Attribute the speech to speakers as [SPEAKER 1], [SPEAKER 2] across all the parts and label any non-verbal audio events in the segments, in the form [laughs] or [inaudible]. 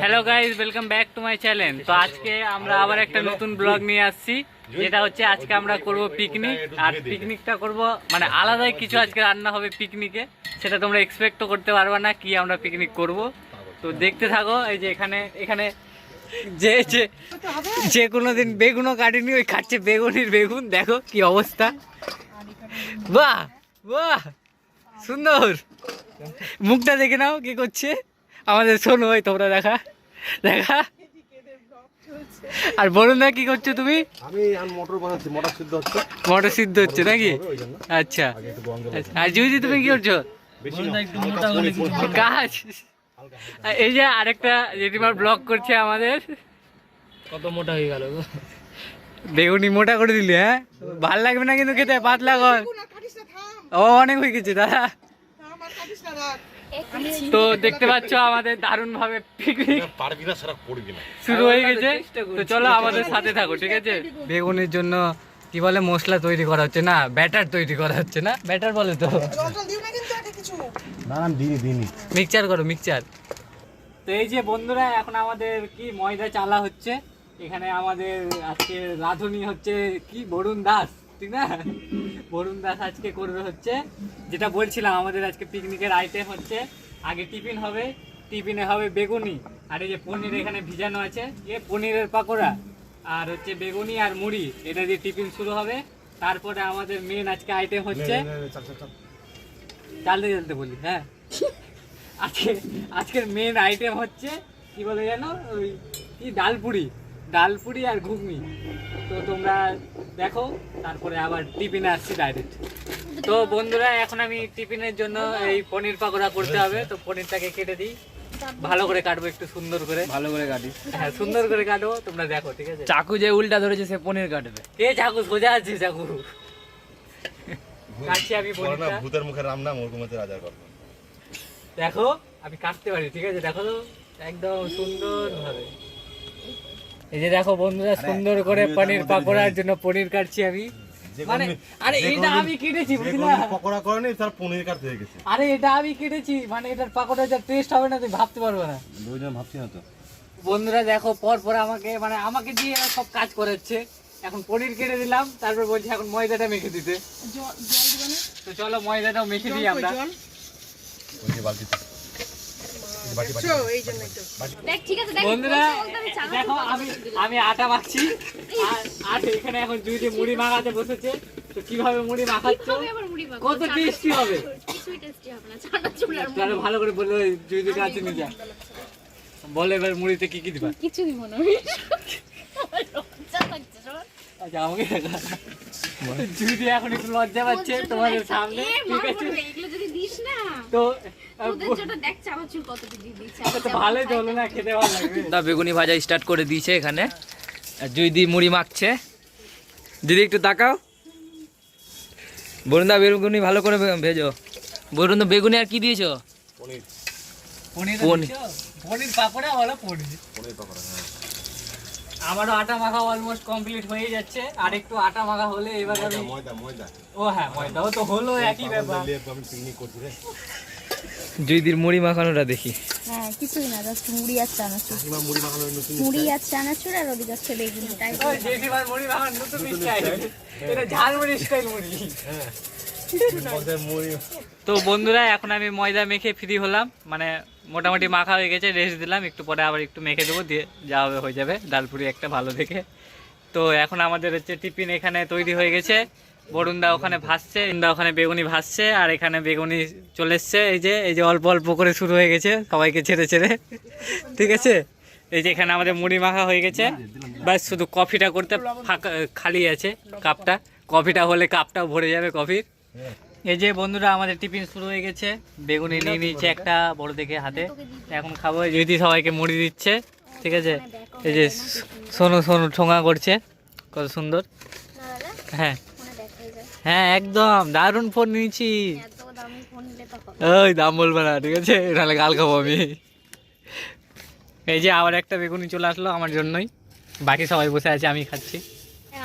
[SPEAKER 1] Hello guys welcome back to my channel তো আজকে আমরা আবার একটা নতুন ব্লগ নিয়ে আসছি যেটা হচ্ছে আজকে আমরা করব পিকনিক আর পিকনিকটা করব মানে আলাদাই কিছু আজকে রান্না হবে পিকনিকে সেটা তোমরা এক্সপেক্টও করতে পারবে না কি আমরা পিকনিক করব। তো দেখতে থাকো এই যে এখানে এখানে যে যে যে কোনো দিন বেগুনও কাটেনি ওই খাচ্ছে বেগুনির বেগুন দেখো কি অবস্থা। বাহ বাহ সুন্দর। মুখটা দেখে নাও কি করছে। আমাদের শোনো ওই তোমরা দেখা। দেখা। আর বলুন না কি করছ তুমি?
[SPEAKER 2] আমি মোটর বানাচ্ছি মোটর সিদ্ধ হচ্ছে।
[SPEAKER 1] মটর সিদ্ধ হচ্ছে নাকি? আচ্ছা। আচ্ছা। আর জুইদি তুমি কি করছ? কাজ আর এই যে আরেকটা জেঠিমার ব্লগ করছে আমাদের।
[SPEAKER 3] কত মোটা হয়ে গেল
[SPEAKER 1] বেগুনি মোটা করে দিলি হ্যাঁ? ভালো লাগবে না কিন্তু খেতে পাতলা কর। ও অনেক হয়ে গেছে দাদা। তো দেখতে পাচ্ছ আমাদের দারুণ ভাবে পিকনিক
[SPEAKER 2] পারবি না সেটা করবি না।
[SPEAKER 1] শুরু হয়ে গেছে। তো চলো আমাদের সাথে থাকো ঠিক আছে? বেগুনের জন্য কি বলে মশলা তৈরি করা হচ্ছে না ব্যাটার তৈরি করা হচ্ছে না ব্যাটার বলে তো।
[SPEAKER 2] না না দিনি দিনি
[SPEAKER 1] মিক্সচার করো মিক্সচার। তো এই যে বন্ধুরা এখন আমাদের কি ময়দা চালা হচ্ছে? এখানে আমাদের আজকে রাঁধুনি হচ্ছে কি বরুণ দাস। ঠিক না? বরুণ দাস আজকে করবে হচ্ছে যেটা বলছিলাম আমাদের আজকে পিকনিকের আইটেম হচ্ছে আগে টিফিন হবে টিফিনে হবে বেগুনি। আর এই যে পনির এখানে ভিজানো আছে এ পনিরের পাকোড়া আর হচ্ছে বেগুনি আর মুড়ি এটা দিয়ে টিফিন শুরু হবে। তারপরে আমাদের মেন আজকে আইটেম হচ্ছে। চালতে চালতে বলি হ্যাঁ? আজকে আজকের মেন আইটেম হচ্ছে কি বলে জানো ওই কি ডালপুরি। ডালপুরি আর ঘুগনি। তো তোমরা দেখো তারপরে আবার টিফিনে আসছি ডাইরেক্ট তো বন্ধুরা এখন আমি টিফিনের জন্য এই পনির পাকোড়া করতে হবে। তো পনিরটাকে কেটে দিই। ভালো করে কাটবো একটু সুন্দর করে।
[SPEAKER 3] ভালো করে কাটি।
[SPEAKER 1] হ্যাঁ সুন্দর করে কাটবো। তোমরা দেখো ঠিক আছে?
[SPEAKER 3] চাকু যে উল্টা ধরেছে সে পনির কাটবে।
[SPEAKER 1] কে চাকু? সোজা আছে চাকু। [laughs] কাটছি আমি
[SPEAKER 2] বলে না,
[SPEAKER 1] পনিরটা।
[SPEAKER 2] ভূতের মুখে রাম নাম ওরকম রাজার কথা
[SPEAKER 1] দেখো আমি কাটতে পারি ঠিক আছে? দেখো তো একদম সুন্দর ভাবে এই যে দেখো বন্ধুরা সুন্দর করে পনির পাকোড়ার জন্য পনির কাটছি আমি। মানে আরে এটা আমি কেটেছি বুঝলি?
[SPEAKER 2] পকোড়া করেনি তার পনির কাটতে গেছে।
[SPEAKER 1] আরে এটা আমি কেটেছি মানে এটার পাকোড়া যা টেস্ট হবে না তুই ভাবতে পারবে না।
[SPEAKER 2] দুইজন ভাবছি না তো।
[SPEAKER 1] বন্ধুরা দেখো পর পর আমাকে মানে আমাকে দিয়ে সব কাজ করাচ্ছে। এখন পনির কেটে দিলাম তারপর বলছি এখন ময়দাটা মেখে দিতে। তো চলো ময়দাটাও মেখে দিই আমরা
[SPEAKER 2] যে বালতি বাটি বাটি
[SPEAKER 4] দেখ ঠিক আছে দেখ
[SPEAKER 1] বন্ধুরা
[SPEAKER 4] আমি
[SPEAKER 1] দেখো আমি আমি আটা মাখছি। আর এখানে এখন মুড়ি মাখাতে বসেছে তো কীভাবে মুড়ি মাখাচ্ছ?
[SPEAKER 4] মুড়ি
[SPEAKER 1] কত টেস্টি হবে? তাহলে ভালো করে বলল জুই দিকে আছে নিয়ে যা। বলে এবার মুড়িতে কি কি দিবা?
[SPEAKER 4] কিছু দিব না।
[SPEAKER 1] আচ্ছা আমাকে দিয়ে এখন একটু লজ্জা পাচ্ছে তোমাদের সামনে ঠিক আছে?
[SPEAKER 4] এগুলো যদি দিস না
[SPEAKER 1] তো
[SPEAKER 4] তোদের জন্য দেখ চানাচুর কত দিয়ে দিচ্ছে
[SPEAKER 1] তো ভালোই তো হলো না খেতে ভালো লাগবে।
[SPEAKER 3] দা বেগুনি ভাজা স্টার্ট করে দিয়েছে এখানে। আর জুই মুড়ি মাখছে। দিদি একটু তাকাও। বরুণ দা বেগুনি ভালো করে ভেজো। বরুণ দা বেগুনি আর কি দিয়েছ?
[SPEAKER 2] পনির।
[SPEAKER 1] পনির
[SPEAKER 3] পনির।
[SPEAKER 1] পাকোড়া পনির
[SPEAKER 2] পনির। পকোড়া হ্যাঁ।
[SPEAKER 1] আমারও আটা মাখা অলমোস্ট কমপ্লিট হয়ে যাচ্ছে। আর একটু আটা মাখা হলে এবার আমি
[SPEAKER 2] ময়দা ময়দা।
[SPEAKER 1] ও হ্যাঁ ময়দাও তো হলো একই ব্যাপার।
[SPEAKER 2] লিয়ে আমি পিকনিক করছি রে।
[SPEAKER 3] জুইদির মুড়ি মাখানোটা দেখি।
[SPEAKER 5] হ্যাঁ কিছুই না জাস্ট মুড়ি আর চানাচুর।
[SPEAKER 2] মুড়ি মাখানো নতুন
[SPEAKER 5] মুড়ি আর চানাচুর আর ওদিকে হচ্ছে বেগুন তাই
[SPEAKER 1] ওই মুড়ি নতুন স্টাইল। এটা ঝালমুড়ি স্টাইল মুড়ি।
[SPEAKER 2] মুড়ি
[SPEAKER 1] তো বন্ধুরা, এখন আমি ময়দা মেখে ফ্রি হলাম। মানে মোটামুটি মাখা হয়ে গেছে রেস্ট দিলাম। একটু পরে আবার একটু মেখে দেবো, দিয়ে যা হবে, হয়ে যাবে। ডালপুরি একটা ভালো দেখে। তো এখন আমাদের হচ্ছে টিফিন এখানে তৈরি হয়ে গেছে। বরুণদা ওখানে ভাসছে দা ওখানে বেগুনি ভাসছে, আর এখানে বেগুনি চলে এসছে। এই যে এই যে অল্প অল্প করে শুরু হয়ে গেছে, সবাইকে ছেড়ে ছেড়ে। ঠিক আছে? এই যে এখানে আমাদের মুড়ি মাখা হয়ে গেছে। ব্যাস, শুধু কফিটা করতে ফাঁকা, খালি আছে কাপটা। কফিটা হলে কাপটাও ভরে যাবে কফির। এই যে বন্ধুরা, আমাদের টিফিন শুরু হয়ে গেছে। বেগুনি নিয়ে নিয়েছে একটা বড় দেখে হাতে। এখন খাব যদি সবাইকে মুড়ি দিচ্ছে, ঠিক আছে? এই যে সোনু সোনু ঠোঙা করছে, কত সুন্দর। হ্যাঁ। হ্যাঁ একদম, দারুণ ফোন নিয়েছি। ওই দাম বলবে না, ঠিক আছে? নাহলে গাল খাব আমি। এই যে আবার একটা বেগুনি চলে আসলো আমার জন্যই। বাকি সবাই বসে আছে, আমি খাচ্ছি।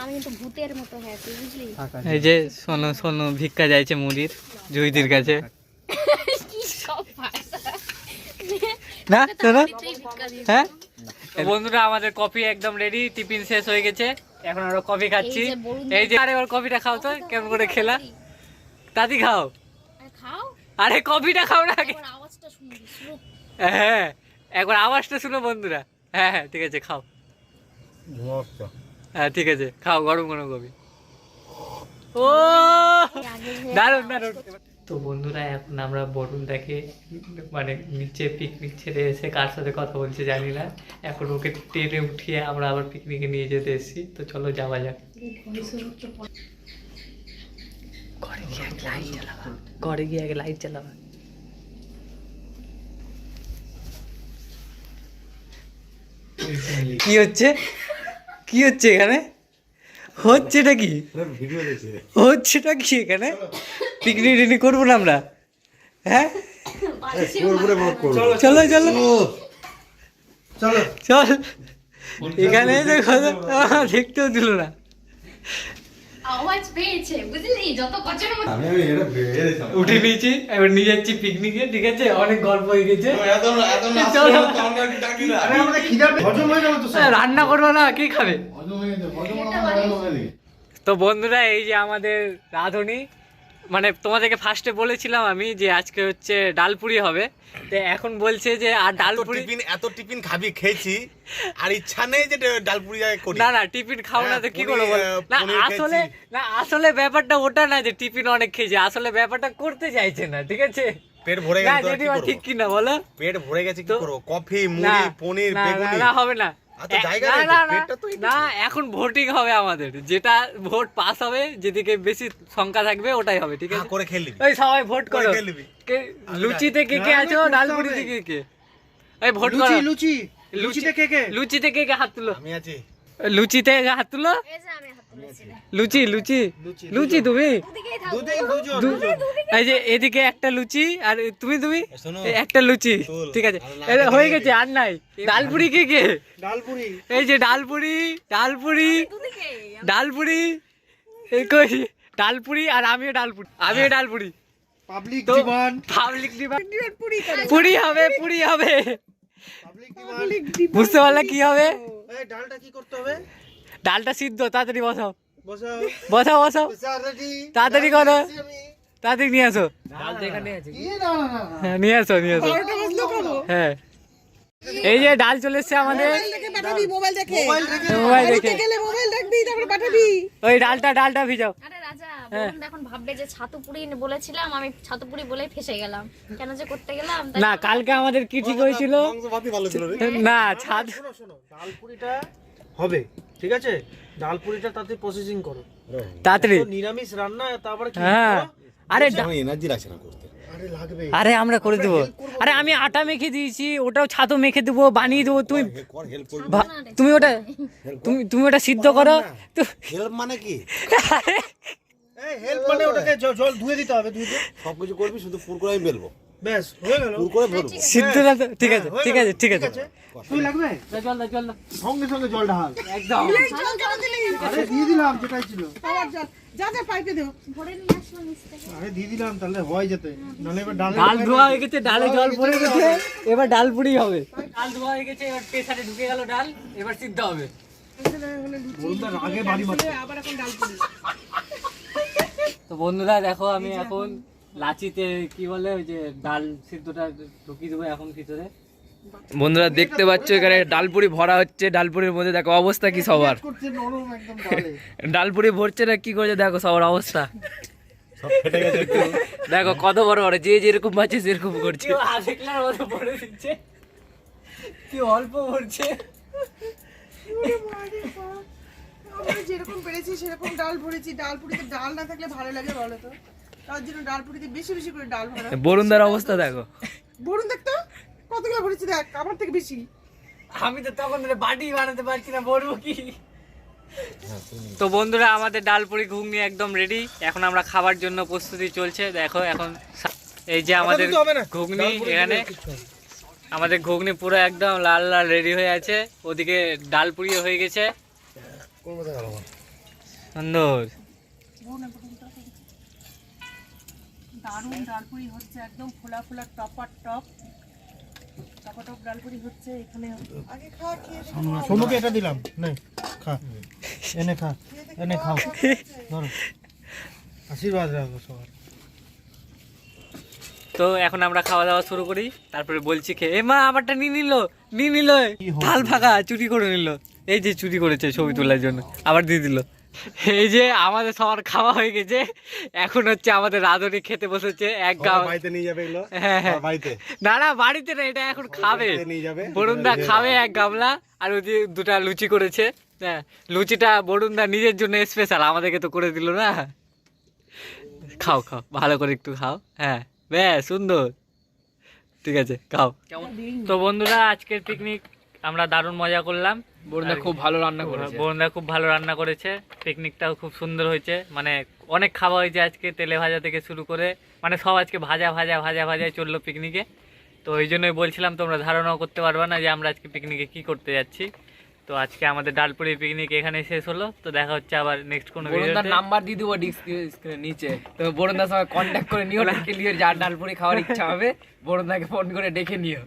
[SPEAKER 5] আমি কিন্তু ভূতের মতো হ্যাপি বুঝলি?
[SPEAKER 1] এই যে সোনু সোনু ভিক্ষা যাইছে মুদির জুইদির কাছে। না শোনো। হ্যাঁ? বন্ধুরা আমাদের কফি একদম রেডি টিফিন শেষ হয়ে গেছে। এখন আমরা কফি খাচ্ছি।
[SPEAKER 5] এই যে
[SPEAKER 1] আরে এবার কফিটা খাও তো কেমন করে খেলা। তাতি খাও।
[SPEAKER 5] আরে
[SPEAKER 1] আরে কফিটা খাও না আগে।
[SPEAKER 5] আবার আওয়াজটা শুনবি শুনো
[SPEAKER 1] হ্যাঁ একবার আওয়াজটা শুনো বন্ধুরা। হ্যাঁ হ্যাঁ ঠিক আছে খাও। হ্যাঁ ঠিক আছে। খাও, গরম গরম কফি। ও! দারুণ দারুণ। তো বন্ধুরা, এখন আমরা বরুণ দেখে মানে নিচে পিকনিক ছেড়ে এসে কার সাথে কথা বলছে জানি না। এখন ওকে টেনে উঠিয়ে আমরা আবার পিকনিকে নিয়ে যেতে এসেছি। তো চলো, যাওয়া যাক। ঘরে গিয়ে আগে লাইট জ্বালাবা। ঘরে গিয়ে আগে লাইট জ্বালাবা। কি হচ্ছে? কি হচ্ছে এখানে? হচ্ছেটা কি? হচ্ছেটা কি এখানে? পিকনিক টিকনিক করব না আমরা? হ্যাঁ? চলো চলো
[SPEAKER 2] চলো।
[SPEAKER 1] চল। এখানে দেখো দেখতেও দিল না।
[SPEAKER 4] আওয়াজ পেয়েছে বুঝলি? যত কচরের
[SPEAKER 2] আমি আমি এটা ভেবে
[SPEAKER 1] উঠে নিয়েছি এবার নিয়ে যাচ্ছি পিকনিকে ঠিক আছে? অনেক গল্প হয়ে গেছে।
[SPEAKER 2] এত এত
[SPEAKER 1] চলো।
[SPEAKER 2] ডাকি না। আরে আমাদের খিদা হজম হয়ে গেল তো
[SPEAKER 1] রান্না করব না কে খাবে?
[SPEAKER 2] হয়ে হয়ে
[SPEAKER 1] তো বন্ধুরা এই যে আমাদের রাঁধুনি মানে তোমাদেরকে ফার্স্টে বলেছিলাম আমি যে আজকে হচ্ছে ডালপুরি হবে। তো এখন বলছে যে আর ডালপুরি
[SPEAKER 6] টিফিন এত টিফিন খাবি খেয়েছি। আর ইচ্ছা নেই যে ডালপুরি করি।
[SPEAKER 1] না না টিফিন খাও না তো
[SPEAKER 6] হ্যাঁ,
[SPEAKER 1] কি
[SPEAKER 6] পনির,
[SPEAKER 1] করব বল? না আসলে না আসলে ব্যাপারটা ওটা না যে টিফিন অনেক খেয়েছে আসলে ব্যাপারটা করতে চাইছে না ঠিক আছে?
[SPEAKER 6] পেট ভরে গেছে তো কি?
[SPEAKER 1] ঠিক কিনা বলো?
[SPEAKER 6] পেট ভরে গেছে কি
[SPEAKER 1] তো-
[SPEAKER 6] করব? কফি মুড়ি পনির বেগুনি।
[SPEAKER 1] না হবে না।
[SPEAKER 6] তো
[SPEAKER 1] না
[SPEAKER 6] নেই তো,
[SPEAKER 1] না না
[SPEAKER 6] পেটটা তো একটু-
[SPEAKER 1] না এখন ভোটিং হবে আমাদের। যেটা ভোট পাস হবে যেদিকে বেশি সংখ্যা থাকবে ওটাই হবে ঠিক আছে?
[SPEAKER 6] করে খেলবি
[SPEAKER 1] ওই সবাই ভোট
[SPEAKER 6] করে
[SPEAKER 1] লুচিতে কে কে আছো? ডালপুরিতে কে কে? এই ভোট করো।
[SPEAKER 2] লুচি।
[SPEAKER 1] লুচিতে কে কে? লুচিতে কে কে হাত তুলো?
[SPEAKER 6] আমি আছি।
[SPEAKER 1] লুচিতে হাত তুলো। লুচি লুচি। লুচি তুমি? এই যে এদিকে একটা লুচি আর তুমি তুমি? একটা লুচি। ঠিক আছে। হয়ে গেছে আর নাই। ডালপুরি কে কে?
[SPEAKER 2] ডালপুরি।
[SPEAKER 1] এই যে ডালপুরি ডালপুরি। ডালপুরি। এই কই? ডালপুরি আর আমিও ডালপুরি। আমিও ডালপুরি।
[SPEAKER 2] পাবলিক
[SPEAKER 1] তো
[SPEAKER 2] জীবন
[SPEAKER 1] পাবলিক পুরি হবে পুরি হবে। বুঝতে পারলে কি হবে?
[SPEAKER 2] ডালটা কি করতে হবে?
[SPEAKER 1] ডালটা সিদ্ধ তাড়াতাড়ি বসাও
[SPEAKER 2] বসাও
[SPEAKER 1] বসাও তাড়াতাড়ি করো তাড়াতাড়ি নিয়ে আসো
[SPEAKER 3] ডাল তো এখানে আছে
[SPEAKER 2] কি না না না
[SPEAKER 1] হ্যাঁ নিয়ে আসো নিয়ে আসো হ্যাঁ এই যে ডাল চলে এসছে আমাদের
[SPEAKER 7] মোবাইল দেখে
[SPEAKER 2] মোবাইল
[SPEAKER 1] দেখে
[SPEAKER 7] মোবাইল দেখবি তারপরে পাঠাবি
[SPEAKER 1] ওই ডালটা ডালটা ভিজাও
[SPEAKER 5] আরে রাজা
[SPEAKER 1] হ্যাঁ।
[SPEAKER 5] এখন ভাববে যে ছাতুপুরি বলেছিলাম আমি ছাতুপুরি বলেই ফেসে গেলাম কেন যে করতে গেলাম
[SPEAKER 1] না কালকে আমাদের কি ঠিক হয়েছিল না ছাদ
[SPEAKER 2] শোনো শোনো ডালপুরিটা হবে ঠিক আছে? ডালপুরিটা তাতে প্রসেসিং করো।
[SPEAKER 1] তাড়াতাড়ি।
[SPEAKER 2] নিরামিষ রান্না তারপরে কি
[SPEAKER 1] হ্যাঁ। আরে
[SPEAKER 6] এনার্জি লাগছে না করতে।
[SPEAKER 2] আরে
[SPEAKER 1] আমরা করে দেবো। আরে আমি আটা মেখে দিয়েছি ওটাও ছাতু মেখে দেবো বানিয়ে দেবো তুমি ভা- তুমি ওটা তুমি তুমি ওটা সিদ্ধ করো তো
[SPEAKER 6] হেল্প মানে কি?
[SPEAKER 2] এই হেল্প মানে ওটাকে জল ধুয়ে দিতে হবে ধুয়ে দিয়ে।
[SPEAKER 6] সবকিছু করবি শুধু পুর করে আমি বেলবো।
[SPEAKER 2] ব্যাস হয়ে গেল।
[SPEAKER 6] করে ভরবো।
[SPEAKER 1] সিদ্ধটা তো ঠিক আছে ঠিক আছে ঠিক আছে।
[SPEAKER 2] তুই লাগবে?
[SPEAKER 1] চল না চল না
[SPEAKER 2] সঙ্গে সঙ্গে জল ঢাল।
[SPEAKER 1] একদম।
[SPEAKER 2] আরে দিয়ে দিলাম যেটাই ছিল।
[SPEAKER 7] যা যা যা পাইপে দেও
[SPEAKER 5] ভরে নিয়ে আসব
[SPEAKER 2] আরে দিয়ে দিলাম তাহলে হয় যেতে। নাহলে এবার ডাল
[SPEAKER 1] ডাল ধোয়া হয়ে গেছে ডালে জল পড়ে গেছে এবার ডাল পুরি হবে। ডাল ধোয়া হয়ে গেছে এবার প্রেসারে ঢুকে গেল ডাল এবার সিদ্ধ হবে।
[SPEAKER 2] বলতে আগে বাড়ি মারতে
[SPEAKER 7] আবার এখন ডাল পুরি
[SPEAKER 1] তো বন্ধুরা দেখো আমি এখন লাচিতে কি বলে ওই যে ডাল সিদ্ধটা ঢুকিয়ে দেবো এখন ভিতরে।
[SPEAKER 3] বন্ধুরা দেখতে পাচ্ছ এখানে ডালপুরি ভরা হচ্ছে। ডালপুরির মধ্যে দেখো অবস্থা কি সবার।
[SPEAKER 2] করছে নরম
[SPEAKER 3] ডালপুরি ভরছে না কি করছে? দেখো সবার অবস্থা।
[SPEAKER 6] সব ফেটে গেছে একটু।
[SPEAKER 3] দেখো কত বড় বড় যে যেরকম পাচ্ছে সেরকম করছে।
[SPEAKER 1] কেউ অল্প
[SPEAKER 7] আমরা যেরকম পেরেছি সেরকম ডাল ভরেছি। ডাল পুরিতে ডাল না থাকলে ভালো লাগে বলো তো? তার জন্য ডাল পুরিতে বেশি বেশি করে ডাল ভরা।
[SPEAKER 3] বরুণদার অবস্থা দেখো।
[SPEAKER 7] বরুণ দেখতো কতগুলো ভরেছি দেখ আমার থেকে বেশি।
[SPEAKER 1] আমি তো তখন ধরে বাটি বানাতে পারছি না বলব কি? তো বন্ধুরা আমাদের ডালপুরি ঘুগনি একদম রেডি এখন আমরা খাবার জন্য প্রস্তুতি চলছে। দেখো এখন এই যে আমাদের। ঘুগনি এখানে। আমাদের ঘুগনি পুরো একদম লাল লাল রেডি হয়ে আছে। ওদিকে ডালপুরিও হয়ে গেছে? সুন্দর।
[SPEAKER 7] দারুণ ডাল পুরি হচ্ছে একদম ফোলা ফোলা টপার টপ। টপাটপ ডালপুরি হচ্ছে এখানে। আগে খাওয়া খেয়ে
[SPEAKER 2] সোনুকে এটা দিলাম। নে খা। এনে খা এনে খাও। ধরো। আশীর্বাদ রাখো সবার।
[SPEAKER 1] তো এখন আমরা খাওয়া দাওয়া শুরু করি। তারপরে বলছি খেয়ে এ মা আমারটা নিয়ে নিল নিয়ে নিল? থাল ফাঁকা চুরি করে নিল। এই যে চুরি করেছে ছবি তোলার জন্য। আবার দিয়ে দিল। এই যে আমাদের সবার খাওয়া হয়ে গেছে। এখন হচ্ছে আমাদের রাধুনি খেতে বসেছে এক গাও
[SPEAKER 6] বাড়িতে নিয়ে যাবে এগুলো?
[SPEAKER 1] হ্যাঁ, হ্যাঁ।
[SPEAKER 6] বাড়িতে?
[SPEAKER 1] না না বাড়িতে না এটা এখন খাবে।
[SPEAKER 6] বাড়িতে নিয়ে যাবে?
[SPEAKER 1] বরুণদা খাবে এক গামলা আর ওই যে দুটা লুচি করেছে। হ্যাঁ লুচিটা বরুণদা নিজের জন্য স্পেশাল আমাদেরকে তো করে দিল না। খাও খাও ভালো করে একটু খাও। হ্যাঁ বেশ সুন্দর। ঠিক আছে খাও।
[SPEAKER 3] কেমন?
[SPEAKER 1] তো বন্ধুরা আজকের পিকনিক আমরা দারুণ মজা করলাম।
[SPEAKER 3] বরুণদা খুব ভালো রান্না করেছে।
[SPEAKER 1] বরুণদা খুব ভালো রান্না করেছে। পিকনিকটাও খুব সুন্দর হয়েছে। মানে অনেক খাওয়া হয়েছে আজকে তেলে ভাজা থেকে শুরু করে মানে সব আজকে ভাজা ভাজা ভাজা ভাজাই চলল পিকনিকে। তো ওই জন্যই বলছিলাম তোমরা ধারণাও করতে পারবে না যে আমরা আজকে পিকনিকে কি করতে যাচ্ছি। তো আজকে আমাদের ডালপুরি পিকনিক এখানে শেষ হলো। তো দেখা হচ্ছে আবার নেক্সট কোনো ভিডিওতে
[SPEAKER 3] নাম্বার দিয়ে দেবো ডিসক্রিপশনের নিচে। তো বরুণদার সঙ্গে কন্ট্যাক্ট করে নিও ডেকে নিও যার ডালপুরি খাওয়ার ইচ্ছা হবে। বরুণদাকে ফোন করে ডেকে নিও।